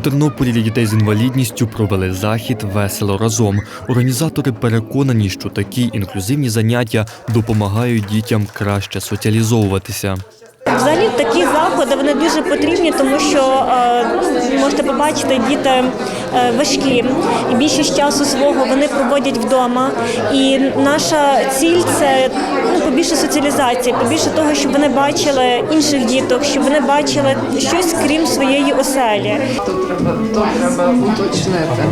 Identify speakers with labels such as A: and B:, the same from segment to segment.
A: Тернополі для дітей з інвалідністю провели захід весело разом. Організатори переконані, що такі інклюзивні заняття допомагають дітям краще соціалізовуватися.
B: Взагалі такі заходи вони дуже потрібні, тому що е, можете побачити, діти е, важкі і більшість часу свого вони проводять вдома. І наша ціль це ну, побільше соціалізації, побільше того, щоб вони бачили інших діток, щоб вони бачили щось крім своєї оселі.
C: То треба, то треба уточнити.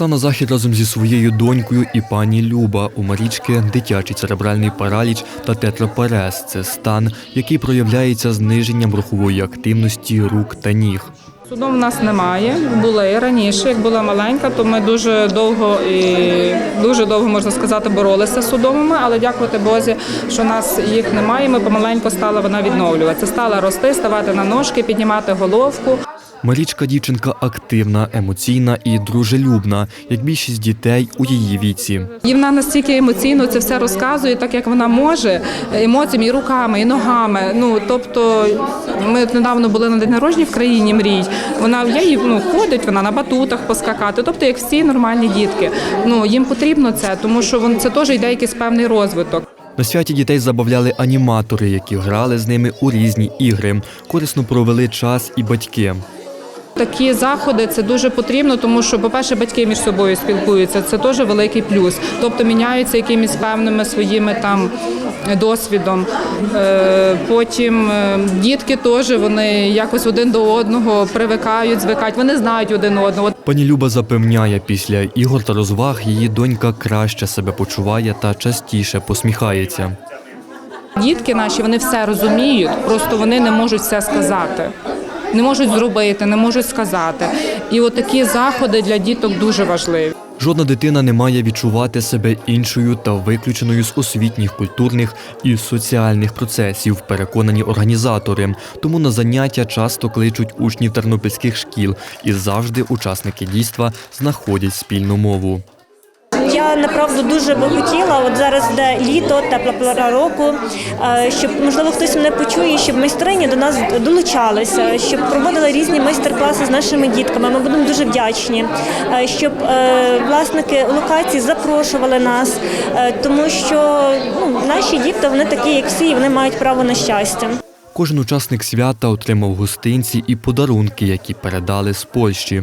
A: Прийшла на захід разом зі своєю донькою і пані Люба. У Марічки дитячий церебральний параліч та тетрапарез. Це стан, який проявляється зниженням рухової активності рук та ніг.
D: Судом в нас немає. Були раніше, як була маленька, то ми дуже довго і дуже довго можна сказати боролися з судомими, але дякувати Бозі, що нас їх немає. Ми помаленьку стала вона відновлюватися. Стала рости, ставати на ножки, піднімати головку.
A: Марічка дівчинка активна, емоційна і дружелюбна, як більшість дітей у її віці.
D: І вона настільки емоційно це все розказує, так як вона може, емоціями і руками, і ногами. Ну тобто, ми недавно були на день народження в країні мрій. Вона я їй ну, ходить, вона на батутах поскакати. Тобто, як всі нормальні дітки. Ну їм потрібно це, тому що вон це теж йде якийсь певний розвиток.
A: На святі дітей забавляли аніматори, які грали з ними у різні ігри. Корисно провели час і батьки.
D: Такі заходи це дуже потрібно, тому що, по-перше, батьки між собою спілкуються. Це теж великий плюс. Тобто міняються якимись певними своїми там досвідом. Е, Потім е, дітки теж вони якось один до одного привикають, звикають. Вони знають один одного.
A: Пані Люба запевняє, після ігор та розваг її донька краще себе почуває та частіше посміхається.
D: Дітки наші вони все розуміють, просто вони не можуть все сказати. Не можуть зробити, не можуть сказати. І от такі заходи для діток дуже важливі.
A: Жодна дитина не має відчувати себе іншою та виключеною з освітніх, культурних і соціальних процесів, переконані організатори. Тому на заняття часто кличуть учнів тернопільських шкіл, і завжди учасники дійства знаходять спільну мову.
B: Я направду дуже би хотіла, от зараз йде літо, тепла пора року, е, щоб можливо хтось мене почує, щоб майстрині до нас долучалися, щоб проводили різні майстер-класи з нашими дітками. Ми будемо дуже вдячні, Е, щоб е, власники локацій запрошували нас, тому що ну, наші діти вони такі, як всі, і вони мають право на щастя.
A: Кожен учасник свята отримав гостинці і подарунки, які передали з Польщі.